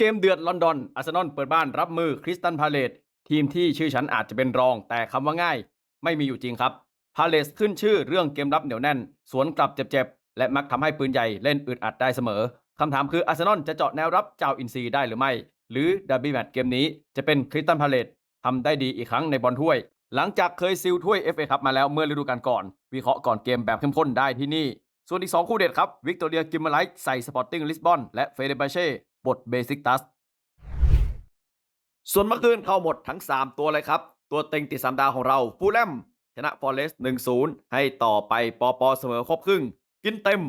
เกมเดือดลอนดอน อาร์เซนอลเปิดบ้านรับมือคริสตันพาเลตทีมที่ชื่อฉันอาจจะเป็นรอง แต่คำว่าง่าย ไม่มีอยู่จริงครับ พาเลสขึ้นชื่อเรื่องเกมรับเหนียวแน่น สวนกลับเจ็บๆ และมักทำให้ปืนใหญ่เล่นอึดอัดได้เสมอคำถามคืออาร์เซนอลจะเจาะแนวรับเจ้าอินซีได้หรือไม่ หรือดับบี้แมตช์เกมนี้จะเป็นคริสตันพาเลตทำได้ดีอีกครั้งในบอลถ้วย หลังจากเคยซิลถ้วย FA ครับมาแล้วเมื่อฤดูกาลก่อน วิเคราะห์ก่อนเกมแบบเข้มข้นได้ที่นี่ ส่วนอีก 2 คู่เด็ดครับวิกตอเรียกิมเมอร์ไลท์ใส่สปอร์ติ้งลิสบอนและเฟเดบาเช่ บทเบสิกตัสส่วนเมื่อคืนเข้าหมดทั้ง 3 ตัวเลยครับ ตัวเต็งติดสามดาวของเราฟูลแลมชนะฟอร์เรสต์1-0ให้ต่อไปปอปอเสมอครบครึ่ง กินเต็ม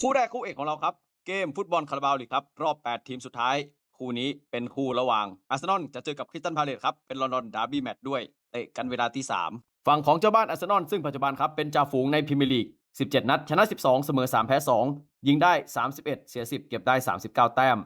คู่แรกคู่เอกของเราครับ เกมฟุตบอลคาราบาวลีกครับ รอบ 8 ทีมสุดท้าย คู่นี้เป็นคู่ระหว่างอาร์เซนอลจะเจอกับคริสตันพาเลตครับ เป็นลอนดอนดาร์บี้แมตช์ด้วยเตะกันเวลาที่ 3 ฝั่งของเจ้าบ้านอาร์เซนอลซึ่งปัจจุบันครับเป็นจ่าฝูงในพรีเมียร์ลีก 17 นัด ชนะ 12 เสมอ 3 แพ้ 2 ยิงได้ 31 เสีย 10 เก็บได้ 39 แต้ม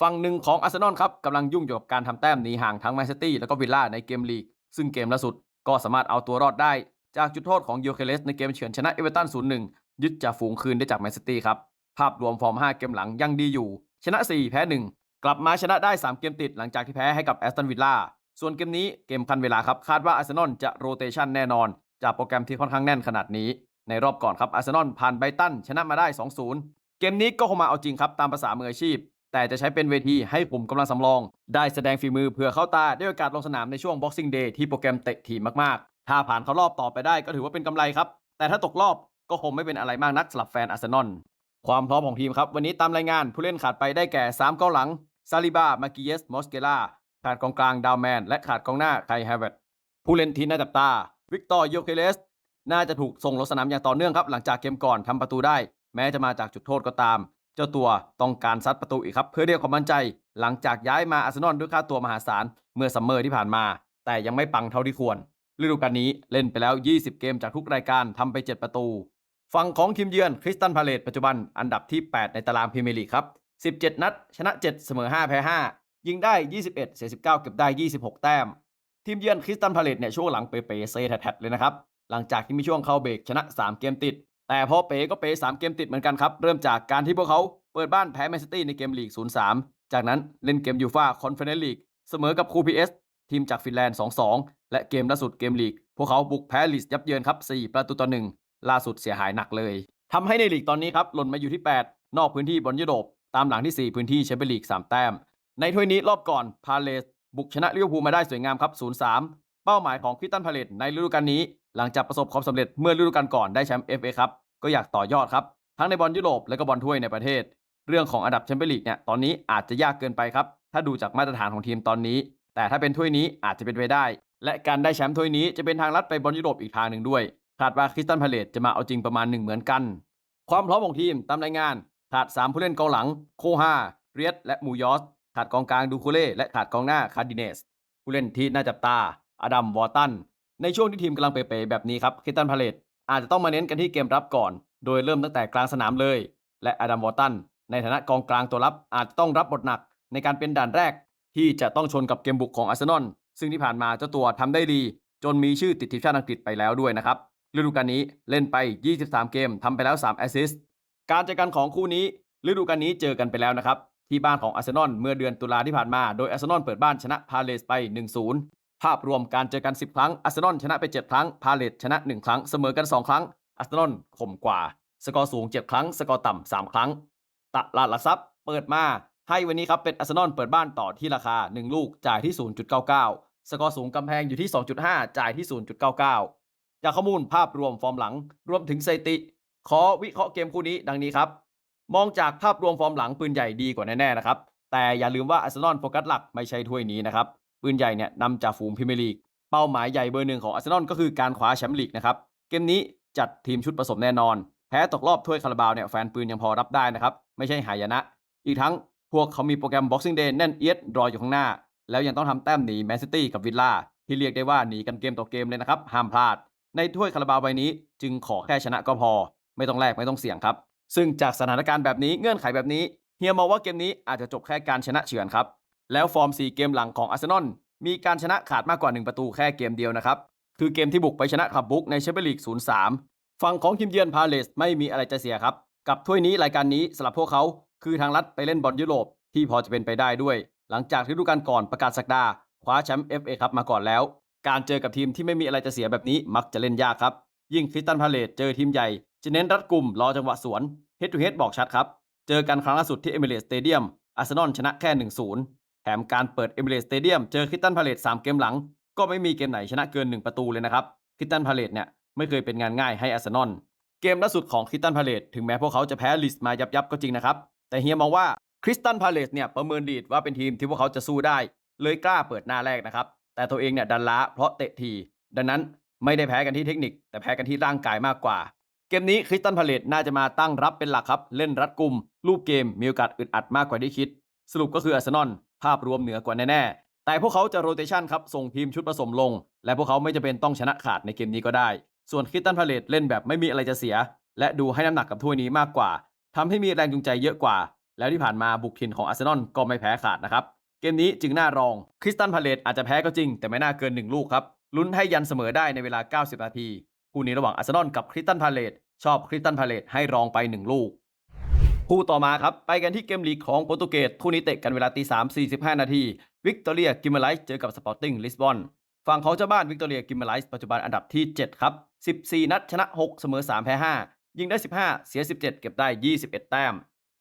ฝั่งหนึ่งของอาร์เซนอลครับกำลังยุ่งอยู่กับการทำแต้มหนีห่างทั้งแมนซิตี้แล้วก็วิลล่าในเกมลีก ซึ่งเกมล่าสุดก็สามารถเอาตัวรอดได้ จากจุดโทษของโยเคเลสในเกมเฉือนชนะเอเวอเร์ตัน0-1 ยึดจ่าฝูงคืนได้จากแมนซิตี้ครับ ภาพรวมฟอร์ม 5 เกมหลังยังดีอยู่ ชนะ 4 แพ้ 1 กลับมาชนะได้ 3 เกมติดหลังจากที่แพ้ให้กับแอสตันวิลล่า ส่วนเกมนี้เกมคันเวลาครับคาดว่าอาร์เซนอลจะโรเตชันแน่นอน จากโปรแกรมที่ค่อนข้างแน่นขนาดนี้ ในรอบก่อนครับอาร์เซนอลผ่านไบตันชนะมาได้ 2-0 เกมนี้ก็คงมาเอาจริงครับตามภาษามืออาชีพ แต่จะใช้เป็นเวทีให้กลุ่มกำลังสำรอง ได้แสดงฝีมือเพื่อเข้าตาด้โอกาสลงสนามในช่วง Boxing Day ที่โปรแกรมเตะทีมมากๆ ถ้าผ่านเข้ารอบต่อไปได้ก็ถือว่าเป็นกำไรครับ แต่ถ้าตกรอบก็คงไม่เป็นอะไรมากนักสำหรับแฟนอาร์เซนอลความพร้อมของทีมครับวันนี้ตามรายงานผู้เล่นขาดไปได้แก่3กองหลังซาลิบามากิเยสมอสเกล่าขาดกองกลางดาวแมนและขาดกองหน้าไคแฮเวตผู้เล่นทีมน่าจับตาวิกตอร์โยเคเลส น่าจะถูกส่งลงสนามอย่างต่อเนื่องครับหลังจากเกมก่อนทำประตูได้ แม้จะมาจากจุดโทษก็ตาม เจ้าตัวต้องการซัดประตูอีกครับ เพื่อเรียกความมั่นใจ หลังจากย้ายมาอาร์เซนอลด้วยค่าตัวมหาศาลเมื่อซัมเมอร์ที่ผ่านมา แต่ยังไม่ปังเท่าที่ควรฤดูกาลนี้เล่นไปแล้ว 20 เกมจากทุกรายการทำไป 7 ประตู ฝั่งของทีมเยือนคริสตันพาเลตปัจจุบันอันดับที่ 8 ในตารางพรีเมียร์ลีกครับ 17 นัด ชนะ 7 เสมอ 5 แพ้ 5 ยิงได้ 21 เสีย 19 เก็บได้ 26 แต้ม ทีมเยือนคริสตันพาเลตเนี่ยช่วงหลังเป๋ๆเซแทดเลยนะครับ หลังจากที่มีช่วงเข้าเบรกชนะ 3 เกมติด แต่พอเป๋ก็เป๋3เกมติดเหมือนกันครับ เริ่มจากการที่พวกเขาเปิดบ้านแพ้แมนซิตี้ในเกมลีก 0-3 จากนั้นเล่นเกมยูฟ่าคอนเฟอเรนซ์ลีกเสมอกับคูพีเอสทีมจากฟินแลนด์ 2-2 และเกมล่าสุดเกมลีก พวกเขาบุกแพ้ลีสยับเยินครับ 4 ประตูต่อ1ล่าสุดเสียหายหนักเลยทำให้ในลีกตอนนี้ครับหล่นมาอยู่ที่ 8 นอกพื้นที่บอลยุโรปตามหลังที่ 4 พื้นที่แชมเปี้ยนลีก 3 แต้ม ในถ้วยนี้รอบก่อนพาเลสบุกชนะลิเวอร์พูลมาได้สวยงามครับ 0-3 เป้าหมายของคริสตันพาเลตในฤดูกาลนี้ หลังจากประสบความสำเร็จเมื่อฤดูกาลก่อนได้แชมป์ FA ครับก็อยากต่อยอดครับ ทั้งในบอลยุโรปและก็บอลถ้วยในประเทศ เรื่องของอันดับแชมเปี้ยนลีกเนี่ยตอนนี้อาจจะยากเกินไปครับ ถ้าดูจากมาตรฐานของทีมตอนนี้ แต่ถ้าเป็นถ้วยนี้อาจจะเป็นไปได้ และการได้แชมป์ถ้วยนี้จะเป็นทางลัดไปบอลยุโรปอีกทางหนึ่งด้วยคาดว่าคริสตันพาเลตจะมาเอาจริงประมาณหนึ่งเหมือนกัน ความพร้อมของทีมตามรายงานขาด 3 ผู้เล่นกองหลัง โคฮาเรียสและมูยอสขาดกองกลางดูคูเล่และขาดกองหน้าคาร์ดิเนสผู้เล่นที่น่าจับตาอดัมวอร์ตัน ในช่วงที่ทีมกำลังเป๋ๆแบบนี้ครับคิตันพาเลตอาจจะต้องมาเน้นกันที่เกมรับก่อน โดยเริ่มตั้งแต่กลางสนามเลย และอดัมวอร์ตันในฐานะกองกลางตัวรับอาจจะต้องรับบทหนักในการเป็นด่านแรก ที่จะต้องชนกับเกมบุกของอาร์เซนอลซึ่งที่ผ่านมาเจ้าตัวทำได้ดี จนมีชื่อติดทีมชาติอังกฤษไปแล้วด้วยนะครับฤดูกาลนี้เล่นไป 23 เกมทำไปแล้ว 3 แอสซิสต์การเจอกันของคู่นี้ฤดูกาลนี้เจอกันไปแล้วนะครับที่บ้านของอาร์เซนอลเมื่อเดือนตุลาที่ผ่านมา โดยอาร์เซนอลเปิดบ้านชนะพาเลสไป 1-0 ภาพรวมการเจอกัน 10 ครั้งอาร์เซนอลชนะไป 7 ครั้ง พาเลสชนะ 1 ครั้ง เสมอกัน 2 ครั้งอาร์เซนอลข่มกว่า สกอร์สูง 7 ครั้ง สกอร์ต่ำ 3 ครั้ง ตลาดหลักทรัพย์เปิดมาให้วันนี้ครับเป็นอาร์เซนอลเปิดบ้านต่อที่ราคา 1 ลูกจ่ายที่ 0.99 สกอร์สูงกำแพงอยู่ที่ 2.5 จ่ายที่ 0.99 จากข้อมูลภาพรวมฟอร์มหลัง รวมถึงสถิติ ขอวิเคราะห์เกมคู่นี้ดังนี้ครับ มองจากภาพรวมฟอร์มหลังปืนใหญ่ดีกว่าแน่ๆนะครับ แต่อย่าลืมว่าอาร์เซนอลโฟกัสหลักไม่ใช่ถ้วยนี้นะครับ ปืนใหญ่เนี่ยนำจากฝูงพรีเมียร์ลีก เป้าหมายใหญ่เบอร์หนึ่งของอาร์เซนอลก็คือการคว้าแชมป์ลีกนะครับ เกมนี้จัดทีมชุดผสมแน่นอน แพ้ตกรอบถ้วยคาราบาวเนี่ยแฟนปืนยังพอรับได้นะครับ ไม่ใช่หายนะ อีกทั้งพวกเขามีโปรแกรม Boxing Day แน่นเอียดรออยู่ข้างหน้า แล้วยังต้องทำแต้มหนีแมนซิตี้กับวิลล่าที่เรียกได้ว่าหนีกันเกมต่อเกมเลยนะครับห้ามพลาด ในถ้วยคาราบาวใบนี้ จึงขอแค่ชนะก็พอ ไม่ต้องแลกไม่ต้องเสี่ยงครับ ซึ่งจากสถานการณ์แบบนี้เงื่อนไขแบบนี้เฮียมองว่าเกมนี้อาจจะจบแค่การชนะเฉือนครับ แล้วฟอร์ม 4 เกมหลังของอาร์เซนอลมีการชนะขาดมากกว่า 1 ประตูแค่เกมเดียวนะครับ คือเกมที่บุกไปชนะขับบุกในแชมเปี้ยนลีก 0-3 ฝั่งของทีมเยือนพาเลสไม่มีอะไรจะเสียครับ กับถ้วยนี้รายการนี้สำหรับพวกเขาคือทางลัดไปเล่นบอลยุโรปที่พอจะเป็นไปได้ด้วย หลังจากฤดูกาลก่อนประกาศสักดาคว้าแชมป์ FA ครับมาก่อนแล้ว การเจอกับทีมที่ไม่มีอะไรจะเสียแบบนี้มักจะเล่นยากครับ ยิ่งคริสตันพาเลตเจอทีมใหญ่ จะเน้นรัดกลุ่มรอจังหวะสวนเฮดทูเฮดบอกชัดครับ เจอกันครั้งล่าสุดที่เอมิเรตสเตเดียมอาร์เซนอลชนะแค่ 1-0 แถมการเปิดเอมิเรตสเตเดียมเจอคริสตันพาเลต3เกมหลัง ก็ไม่มีเกมไหนชนะเกิน 1 ประตูเลยนะครับคริสตันพาเลตเนี่ยไม่เคยเป็นงานง่ายให้อาร์เซนอลเกมล่าสุดของคริสตันพาเลตถึงแม้พวกเขาจะแพ้ลิสต์มายับยับก็จริงนะครับ แต่เฮียมองว่าคริสตันพาเลตเนี่ยประเมินลีดว่าเป็นทีมที่พวกเขาจะสู้ได้ เลยกล้าเปิดหน้าแรกนะครับ แต่ตัวเองเนี่ยดันล้าเพราะเตะทีดังนั้นไม่ได้แพ้กันที่เทคนิค แต่แพ้กันที่ร่างกายมากกว่า เกมนี้คริสตันพาเลตน่าจะมาตั้งรับเป็นหลักครับ เล่นรัดกุมรูปเกมมีโอกาสอึดอัดมากกว่าที่คิด สรุปก็คืออาร์เซนอล ภาพรวมเหนือกว่าแน่ๆ แต่พวกเขาจะโรเตชันครับ ส่งทีมชุดผสมลง และพวกเขาไม่จำเป็นต้องชนะขาดในเกมนี้ก็ได้ ส่วนคริสตันพาเลตเล่นแบบไม่มีอะไรจะเสีย และดูให้น้ำหนักกับถ้วยนี้มากกว่าทำให้มีแรงจูงใจเยอะกว่า แล้วที่ผ่านมาบุกถิ่นของอาร์เซนอลก็ไม่แพ้ขาดนะครับเกมนี้จึงน่ารองคริสตันพาเลตอาจจะแพ้ก็จริง แต่ไม่น่าเกิน 1 ลูกครับลุ้นให้ยันเสมอได้ในเวลา 90 นาทีคู่นี้ระหว่างอาร์เซนอลกับคริสตันพาเลตชอบคริสตันพาเลตให้รองไป 1 ลูก คู่ต่อมาครับ ไปกันที่เกมลีกของโปรตุเกสคู่นี้เตะกันเวลาตี3 45นาทีวิกตอเรียกิมเมไลส์เจอกับสปอร์ติ้งลิสบอนฝั่งของเจ้าบ้านวิกตอเรียกิมเมไลส์ปัจจุบันอันดับที่7ครับ14นัดชนะ6เสมอ3แพ้5ยิงได้15เสีย17เก็บได้21แต้ม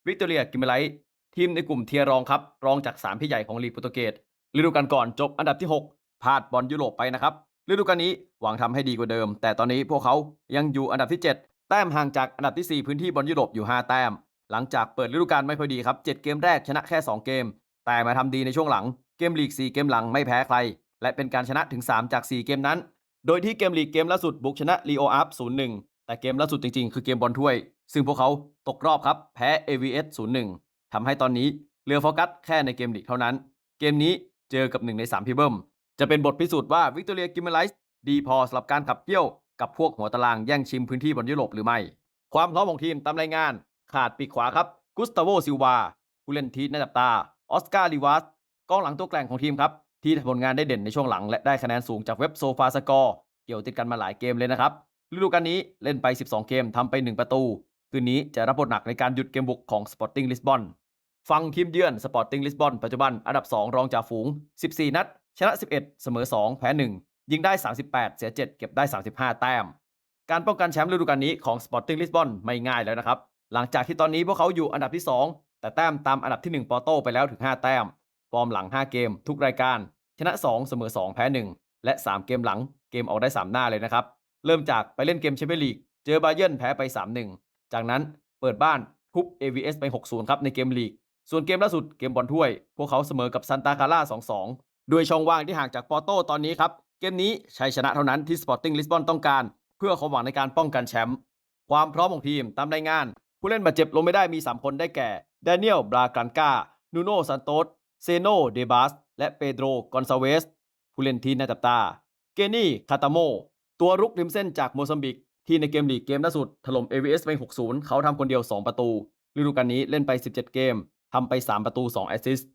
วิกตอเรียกิมเมไลส์ทีมในกลุ่มเทียร์รองครับรองจาก3พี่ใหญ่ของลีกโปรตุเกสฤดูกาลก่อนจบอันดับที่6พลาดบอลยุโรปไปนะครับฤดูกาลนี้หวังทำให้ดีกว่าเดิม แต่ตอนนี้พวกเขายังอยู่อันดับที่ 7 แต้มห่างจากอันดับที่ 4 พื้นที่บอลยุโรปอยู่ 5 แต้ม หลังจากเปิดฤดูกาลไม่ค่อยดีครับ 7 เกมแรกชนะแค่ 2 เกม แต่มาทำดีในช่วงหลัง เกมลีก 4 เกมหลังไม่แพ้ใคร และเป็นการชนะถึง 3 จาก 4 เกมนั้น โดยที่เกมลีกเกมล่าสุดบุกชนะลีโออัพ0-1 แต่เกมล่าสุดจริงๆ คือเกมบอลถ้วย ซึ่งพวกเขาตกรอบครับ แพ้ AVS 0-1 ทำให้ตอนนี้เหลือโฟกัสแค่ในเกมลีกเท่านั้น เกมนี้เจอกับ1ใน3พี่เบิ้ม จะเป็นบทพิสูจน์ว่าวิกตอเรียกิมเมไลส์ดีพอสำหรับการขับเคี่ยวกับพวกหัวตารางแย่งชิมพื้นที่บนยุโรปหรือไม่ ความพร้อมของทีมตามรายงาน ขาดปีกขวาครับกุสตาโวซิลวาผู้เล่นทีหน่าจับตา ออสการ์ลีวัสกองหลังตัวแกร่งของทีมครับ ที่ทำผลงานได้เด่นในช่วงหลัง และได้คะแนนสูงจากเว็บโซฟาสกอร์เกี่ยวติดกันมาหลายเกมเลยนะครับฤดูกาลนี้เล่นไป 12 เกมทำไป 1 ประตู คืนนี้จะรับบทหนักในการหยุดเกมบุกของ Sporting Lisbon ฟังทีมเยือน Sporting Lisbon ปัจจุบันอันดับ 2 รองจากฝูง 14 นัด ชนะ 11 เสมอ 2 แพ้ 1 ยิงได้ 38 เสีย 7 เก็บได้ 35 แต้ม การป้องกันแชมป์ฤดูกาลนี้ของ Sporting Lisbon ไม่ง่ายแล้วนะครับ หลังจากที่ตอนนี้พวกเขาอยู่อันดับที่ 2 แต่แต้มตามอันดับที่ 1 ปอโต้ไปแล้วถึง 5 แต้ม ฟอร์มหลัง 5 เกม ทุกรายการ ชนะ 2 เสมอ 2 แพ้ 1 และ 3 เกมหลังเกมออกได้ 3 หน้าเลยนะครับ เริ่มจากไปเล่นเกมแชมเปี้ยนลีก เจอบาเยิร์นแพ้ไป 3-1 จากนั้นเปิดบ้านทุบ AVS ไป 6-0 ครับในเกมลีก ส่วนเกมล่าสุดเกมบอลถ้วย พวกเขาเสมอกับซันตาคาร่า 2-2 ด้วยช่องว่างที่ห่างจากปอโต้ตอนนี้ครับ เกมนี้ชัยชนะเท่านั้นที่ Sporting Lisbon ต้องการ เพื่อความหวังในการป้องกันแชมป์ ความพร้อมของทีมตามรายงาน ผู้เล่นบาดเจ็บลงไม่ได้มี 3 คนได้แก่แดเนียลบรากันกานูโนซันโตสเซโนเดบาสและเปโดรกอนซาเวส ผู้เล่นทีน่าจับตา เกนี่คาตาโม ตัวรุกริมเส้นจากโมซัมบิก ที่ในเกมลีกเกมล่าสุด ถล่ม AVS ไป 6-0 เขาทำคนเดียว 2 ประตูฤดูกาลนี้เล่นไป 17 เกมทำไป 3 ประตู 2 แอสซิสต์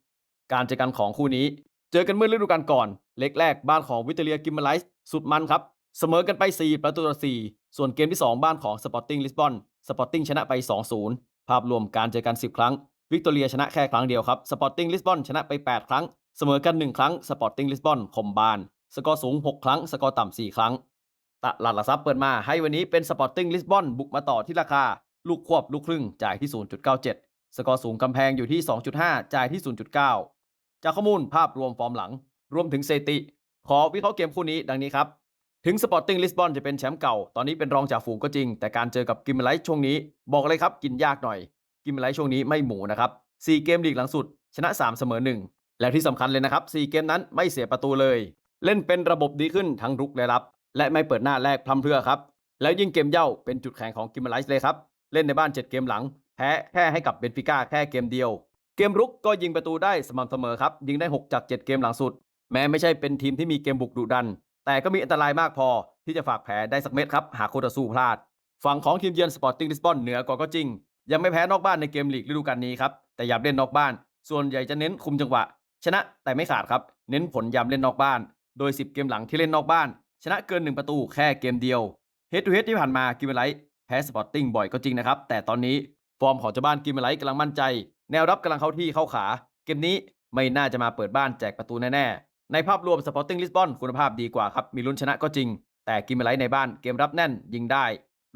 การเจอกันของคู่นี้ เจอกันเมื่อฤดูกาลก่อน เล็กแรกบ้านของวิเตเลียกิมเมไลส์สุดมันครับ เสมอกันไป 4 ประตูต่อ 4 ส่วนเกมที่ 2 บ้านของ Sporting Lisbon Sporting ชนะไป 2-0 ภาพรวมการเจอกัน 10 ครั้ง วิกตอเรียชนะแค่ครั้งเดียวครับ Sporting Lisbon ชนะไป 8 ครั้ง เสมอกัน 1 ครั้ง Sporting Lisbon คมบาน สกอร์สูง 6 ครั้ง สกอร์ต่ำ4 ครั้ง ตลาดหลักทรัพย์เปิดมาให้วันนี้เป็น Sporting Lisbon บุกมาต่อที่ราคา ลูกควบลูกครึ่งจ่ายที่ 0.97 สกอร์สูงกำแพงอยู่ที่ 2.5 จ่ายที่ 0.9 จากข้อมูลภาพรวมฟอร์มหลัง รวมถึงสถิติ ขอวิเคราะห์เกมคู่นี้ดังนี้ครับ ถึง Sporting Lisbon จะเป็นแชมป์เก่า ตอนนี้เป็นรองจากฝูงก็จริง แต่การเจอกับกิมไลท์ช่วงนี้ บอกเลยครับกินยากหน่อย กิมไลท์ช่วงนี้ไม่หมูนะครับ4เกมลีกหลังสุด ชนะ 3 เสมอ 1 แล้วที่สำคัญเลยนะครับ4เกมนั้นไม่เสียประตูเลย เล่นเป็นระบบดีขึ้นทั้งรุกและรับ และไม่เปิดหน้าแรกพร่ำเพรื่อครับ แล้วยิ่งเกมเย่าเป็นจุดแข็งของกิมเมไลท์เลยครับ เล่นในบ้าน 7 เกมหลัง แพ้แค่ให้กับเบนฟิก้าแค่เกมเดียว เกมรุกก็ยิงประตูได้สม่ำเสมอครับ ยิงได้ 6 จาก 7 เกมหลังสุด แม้ไม่ใช่เป็นทีมที่มีเกมบุกดุดัน แต่ก็มีอันตรายมากพอที่จะฝากแผลได้สักเม็ดครับ หากโคตรสู้พลาด ฝั่งของทีมเยือนสปอร์ติ้งลิสบอนเหนือกว่าก็จริง ยังไม่แพ้นอกบ้านในเกมลีกฤดูกาลนี้ครับ แต่ยามเล่นนอกบ้าน ส่วนใหญ่จะเน้นคุมจังหวะ ชนะแต่ไม่ขาดครับ เน้นผลยามเล่นนอกบ้าน โดย 10 เกมหลังที่เล่นนอกบ้าน ชนะเกิน 1 ประตูแค่เกมเดียวเฮดทูเฮดที่ผ่านมากิมเมไลท์แพ้สปอร์ติ้งบ่อยก็จริงนะครับแต่ตอนนี้ฟอร์มของเจ้าบ้านกิมเมไลท์กำลังมั่นใจ แนวรับกำลังเข้าที่เข้าขา เกมนี้ไม่น่าจะมาเปิดบ้านแจกประตูแน่ๆ ในภาพรวมสปอร์ติ้งลิสบอนคุณภาพดีกว่าครับ มีลุ้นชนะก็จริง แต่กิมเมไลในบ้านเกมรับแน่นยิงได้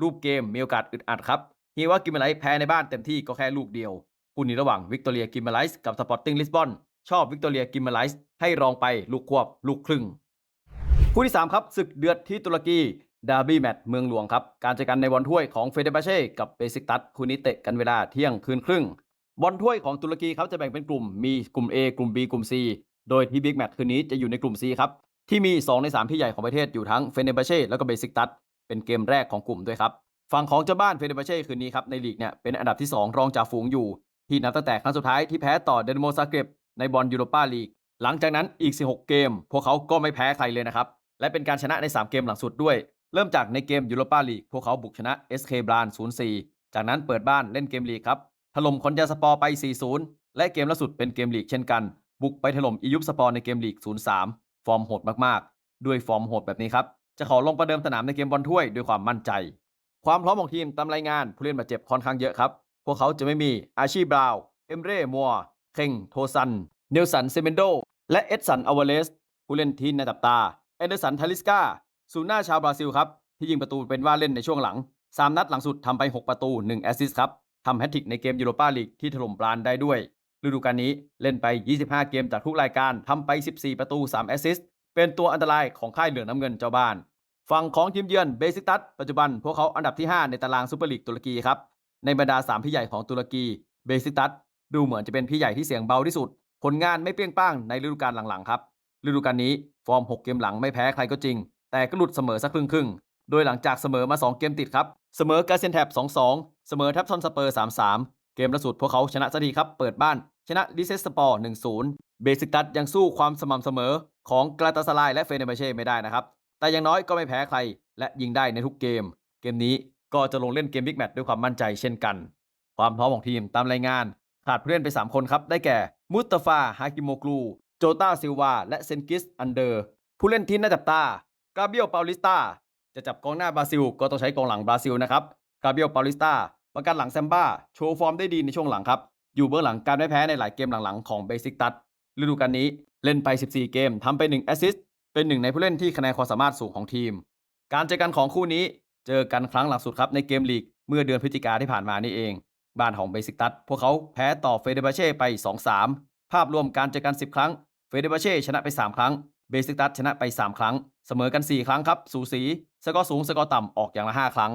รูปเกมมีโอกาสอึดอัดครับเฮียว่ากิมเมไลแพ้ในบ้านเต็มที่ก็แค่ลูกเดียวคู่นี้ระหว่างวิกตอเรียกิมเมไลท์กับสปอร์ติ้งลิสบอนชอบวิกตอเรียกิมเมไลท์ให้รองไปลูกควบลูกครึ่งคู่ที่ 3 ครับศึกเดือดที่ตุรกีดาร์บี้แมตช์เมืองหลวงครับ การเจอกันในบอลถ้วยของเฟเดบาเช่กับเบซิกตัสคู่นี้เตะกันเวลาเที่ยงคืนครึ่งบอลถ้วยของตุรกีเขาจะแบ่งเป็นกลุ่มมีกลุ่ม A กลุ่ม B กลุ่ม C โดยที่บิ๊กแมตช์คืนนี้จะอยู่ในกลุ่ม C ครับ ที่มี 2 ใน3พี่ใหญ่ของประเทศอยู่ทั้งเฟเนบาเช่แล้วก็เบซิกตัสเป็นเกมแรกของกลุ่มด้วยครับ ฝั่งของเจ้าบ้านเฟเนบาเช่คืนนี้ครับในลีกเนี่ยเป็นอันดับที่ 2 รองจากฝูงอยู่ ที่นับตั้งแต่ครั้งสุดท้ายที่แพ้ต่อเดนโมซาเกรบในบอลยูโรปาลีกหลังจากนั้นอีก 16 เกม พวกเขาก็ไม่แพ้ใครเลยนะครับและเป็นการชนะใน 3 เกมหลังสุดด้วย เริ่มจากในเกมยูโรปาลีกพวกเขาบุกชนะ SK บราน0-4 จากนั้นเปิดบ้านเล่นเกมลีกครับถล่มคอนยาสปอร์ไป 4-0 และเกมล่าสุดเป็นเกมลีกเช่นกัน บุกไปถล่มอียุปสปอร์ในเกมลีก 0-3 ฟอร์มโหดมากๆ ด้วยฟอร์มโหดแบบนี้ครับ จะขอลงประเดิมสนามในเกมบอลถ้วยด้วยความมั่นใจ ความพร้อมของทีมตามรายงานผู้เล่นบาดเจ็บค่อนข้างเยอะครับ พวกเขาจะไม่มีอาชีบราวน์เอมเร่มัวเคงโทซัน เนลสันเซเมนโด และเอ็ดสันอวเลส ผู้เล่นทีมในตับตา เอเดอร์สันทาลิสกาซูน่าชาวบราซิลครับ ที่ยิงประตูเป็นว่าเล่นในช่วงหลัง 3 นัดหลังสุดทำไป 6 ประตู 1 แอสซิสต์ครับทำแฮตทริกในเกมยูโรปาลีกที่ถล่มปราณได้ด้วย ฤดูกาลนี้เล่นไป 25 เกมจากทุกรายการทำไป 14 ประตู 3 แอสซิสต์ เป็นตัวอันตรายของค่ายเหลืองน้ำเงินเจ้าบ้าน ฝั่งของทีมเยือนเบซิกตัสปัจจุบันพวกเขาอันดับที่ 5 ในตารางซูเปอร์ลีกตุรกีครับ ในบรรดา 3 พี่ใหญ่ของตุรกีเบซิกตัสดูเหมือนจะเป็นพี่ใหญ่ที่เสียงเบาที่สุด ผลงานไม่เปรี้ยงป้างในฤดูกาลหลังๆครับฤดูกาลนี้ฟอร์ม 6 เกมหลังไม่แพ้ใครก็จริง แต่ก็หลุดเสมอสักครึ่งครึ่งๆโดยหลังจากเสมอมา 2 เกมติดครับเสมอกาเซนแทบ2-2 เสมอแทบซอนสเปอร์ 3-3 กมล่าสุดพวกเขาชนะสักทีครับ เปิดบ้าน ชนะลิเซสปอร์1-0เบซิกตัสยังสู้ความสม่ำเสมอของกราตาสลายและเฟเนเบเช่ไม่ได้นะครับ แต่อย่างน้อยก็ไม่แพ้ใคร และยิงได้ในทุกเกม เกมนี้ก็จะลงเล่นเกมบิ๊กแมตช์ด้วยความมั่นใจเช่นกัน ความพร้อมของทีมตามรายงาน ขาดผู้เล่นไป 3 คนครับ ได้แก่ มุตฟาฮากิโมกลู โจตาซิลวา และเซนกิสอันเดอร์ ผู้เล่นที่น่าจับตากาเบียลปาลิสตาจะจับกองหน้าบราซิล ก็ต้องใช้กองหลังบราซิลนะครับกาเบียลปาลิสตา ประกันหลังแซมบ้าโชว์ฟอร์มได้ดีในช่วงหลังครับ อยู่เบื้องหลังการไม่แพ้ในหลายเกมหลังๆของเบซิกตัสฤดูกาลนี้เล่นไป 14 เกมทำไป1แอสซิสต์เป็นหนึ่งในผู้เล่นที่คะแนนความสามารถสูงของทีม การเจอกันของคู่นี้เจอกันครั้งหลังสุดครับในเกมลีกเมื่อเดือนพฤศจิกาที่ผ่านมานี่เอง บ้านของเบซิกตัสพวกเขาแพ้ต่อเฟเดบาเช่ไป 2-3 ภาพรวมการเจอกัน 10 ครั้งเฟเดบาเช่ชนะไป 3 ครั้งเบซิกตัสชนะไป 3 ครั้ง เสมอกัน 4 ครั้งครับ สูสี สกอร์สูง สกอร์ต่ำ ออกอย่างละ 5 ครั้ง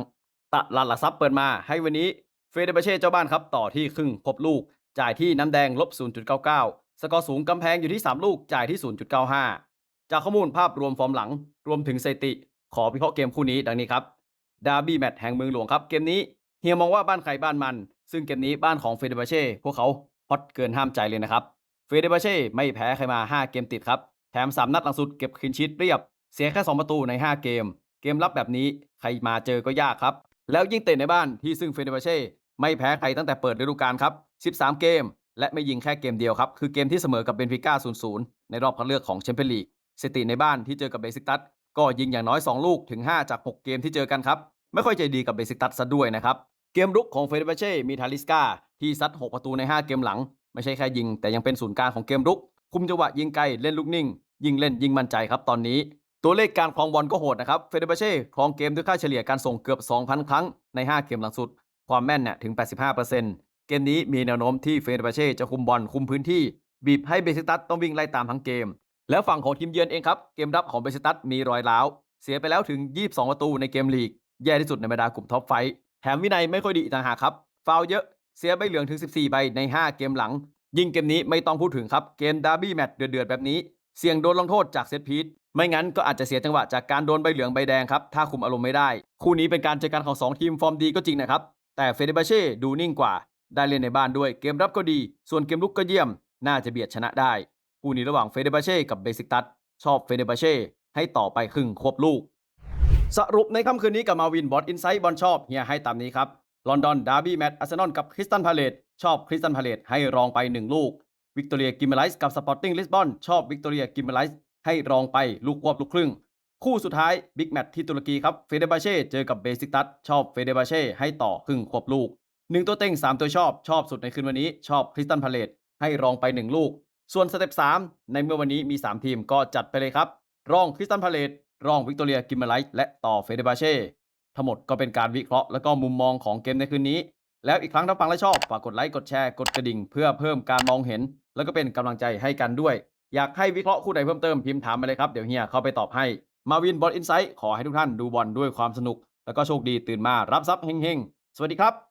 ลาดหลักทรัพย์เปิดมาให้วันนี้เฟเดเบเช่เจ้าบ้านครับ ต่อที่ครึ่งครบลูก จ่ายที่น้ำแดงลบ 0.99 สกอร์สูงกำแพงอยู่ที่ 3 ลูก จ่ายที่ 0.95 จากข้อมูลภาพรวมฟอร์มหลัง รวมถึงสถิติ ขอวิเคราะห์เกมคู่นี้ดังนี้ครับดาร์บี้แมตช์แห่งเมืองหลวงครับ เกมนี้เฮียมองว่าบ้านใครบ้านมัน ซึ่งเกมนี้บ้านของเฟเดเบเช่พวกเขาฮอตเกินห้ามใจเลยนะครับเฟเดเบเช่ไม่แพ้ใครมา 5 เกมติดครับแถม 3 นัดหลังสุดเก็บคลีนชีตเรียบ เสียแค่ 2 ประตูใน 5 เกม เกมรับแบบนี้ใครมาเจอก็ยากครับ แล้วยิ่งเตะในบ้านที่ซึ่งเฟเดบาเช่ไม่แพ้ใครตั้งแต่เปิดฤดูกาลครับ 13 เกม และไม่ยิงแค่เกมเดียวครับ คือเกมที่เสมอกับเบนฟิก้า 0-0 ในรอบคัดเลือกของแชมเปี้ยนลีกสถิติในบ้านที่เจอกับเบซิกตัสก็ยิงอย่างน้อย 2 ลูกถึง 5 จาก 6 เกมที่เจอกันครับ ไม่ค่อยใจดีกับเบซิกตัสซะด้วยนะครับ เกมรุกของเฟเดบาเช่มีทาลิสกาที่ซัด 6 ประตูใน 5 เกมหลัง ไม่ใช่แค่ยิง แต่ยังเป็นศูนย์กลางของเกมรุก คุมจังหวะยิงไกลเล่นลูกนิ่ง ยิงเล่นยิงมั่นใจครับตอนนี้ ตัวเลขการครองบอลก็โหดนะครับ เฟเดบาเช่ครองเกมด้วยค่าเฉลี่ยการส่งเกือบ 2,000 ครั้งใน 5 เกมหลังสุด ความแม่นเนี่ยถึง 85%เกมนี้มีแนวโน้มที่เฟเดบาเช่จะคุมบอลคุมพื้นที่ บีบให้เบซิตัสต้องวิ่งไล่ตามทั้งเกม แล้วฝั่งของทีมเยือนเองครับ เกมรับของเบซิตัสมีรอยร้าว เสียไปแล้วถึง 22 ประตูในเกมลีก แย่ที่สุดในบรรดากลุ่มท็อปไฟท์แถมวินัยไม่ค่อยดีอีกต่างหากครับฟาวเยอะเสียใบเหลืองถึง 14 ใบใน 5 เกมหลัง ยิ่งเกมนี้ไม่ต้องพูดถึงครับเกมดาร์บี้แมตช์เดือดๆแบบนี้เสี่ยงโดนลงโทษจากเซตพีท ไม่งั้นก็อาจจะเสียจังหวะจากการโดนใบเหลืองใบแดงครับถ้าคุมอารมณ์ไม่ได้ คู่นี้เป็นการเจอกันของ 2 ทีมฟอร์มดีก็จริงนะครับ แต่เฟเดบาเช่ดูนิ่งกว่า ได้เล่นในบ้านด้วยเกมรับก็ดี ส่วนเกมลุกก็เยี่ยม น่าจะเบียดชนะได้ คู่นี้ระหว่างเฟเดบาเช่กับเบซิกตัสชอบเฟเดบาเช่ให้ต่อไปครึ่งควบลูก สรุปในค่ำคืนนี้กับมาวินบอสอินไซต์บอลชอบเฮียให้ตามนี้ครับลอนดอนดาร์บี้แมตช์อาร์เซนอลกับคริสตันพาเลตชอบคริสตันพาเลตให้รองไป 1 ลูกวิกตอเรียกิมเมไลส์กับสปอร์ติ้งลิสบอนชอบวิกตอเรียกิมเมไลส์ ให้รองไปลูกควบลูกครึ่ง คู่สุดท้ายบิ๊กแมตช์ที่ตุรกีครับเฟเดบาเช่เจอกับเบซิกตัสชอบเฟเดบาเช่ให้ต่อครึ่งควบลูกหนึ่งตัวเต็งสามตัวชอบชอบสุดในคืนวันนี้ชอบคริสตันพาเลตให้รองไป1ลูก ส่วนสเต็ป3ในเมื่อวันนี้มี3ทีมก็จัดไปเลยครับ รองคริสตันพาเลตรองวิกตอเรียกิมเมอร์ไลท์และต่อเฟเดบาเช่ทั้งหมดก็เป็นการวิเคราะห์แล้วก็มุมมองของเกมในคืนนี้ แล้วอีกครั้งถ้าฟังและชอบฝากกดไลค์กดแชร์กดกระดิ่ง เพื่อเพิ่มการมองเห็น แล้วก็เป็นกำลังใจให้กันด้วย อยากให้วิเคราะห์คู่ใดเพิ่มเติมพิมพ์ถามมาเลยครับ เดี๋ยวเฮียเข้าไปตอบให้ มาวินบอลอินไซต์ขอให้ทุกท่านดูบอลด้วยความสนุก แล้วก็โชคดีตื่นมารับทรัพย์เฮงๆ สวัสดีครับ